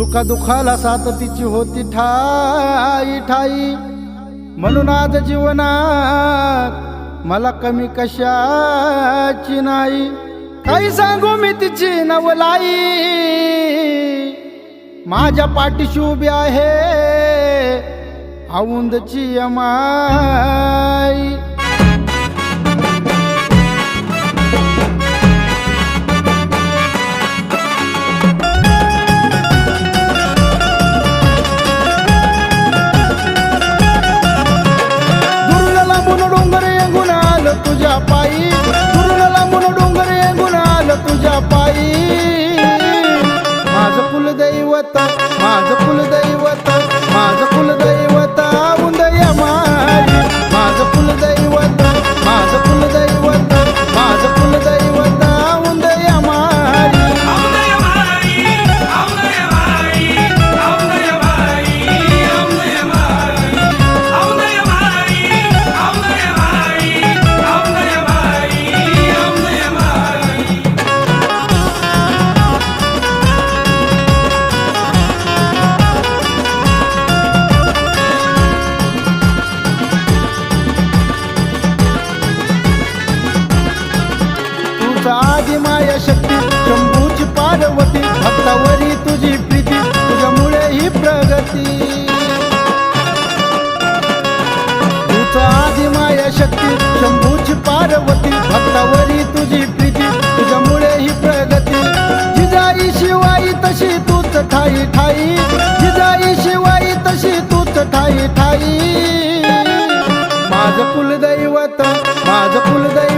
सुखा दुखाला साथ तिची होती ठाई ठाई. म्हणून आज जीवनात मला कमी कशाची नाही. काही सांगू मी तिची नवलाई. माझ्या पाठीशी उभी आहे औंदची अमाई आलं तुझ्या पायी. दुरुला लांबून डोंगर येंगून आलं तुझ्या पायी. शक्ती. शंभूची पार्वती भक्तावरी तुझी प्रीती तुझ्यामुळे ही प्रगती. तुझा आधी माया शक्ती शंभूची पार्वती भक्तावरी तुझी प्रीती तुझ्यामुळे ही प्रगती. जिजाई शिवाई तशी तूच ठाई ठाई. जिजाई शिवाई तशी तूच ठाई ठाई. माझ कुलदैवत माझ कुलदैवत.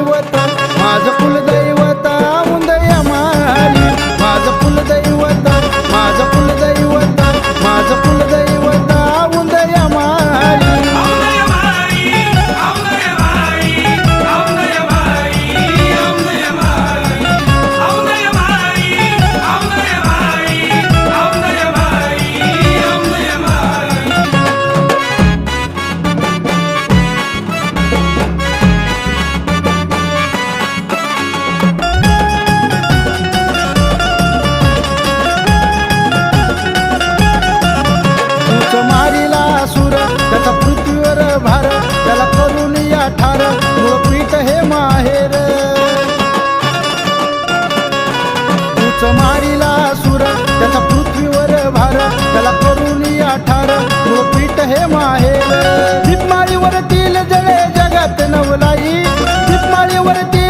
ठार गोपीट हे माहेर दिपमाळीवरतील जळे जगात नवलाई दिपमाळीवरती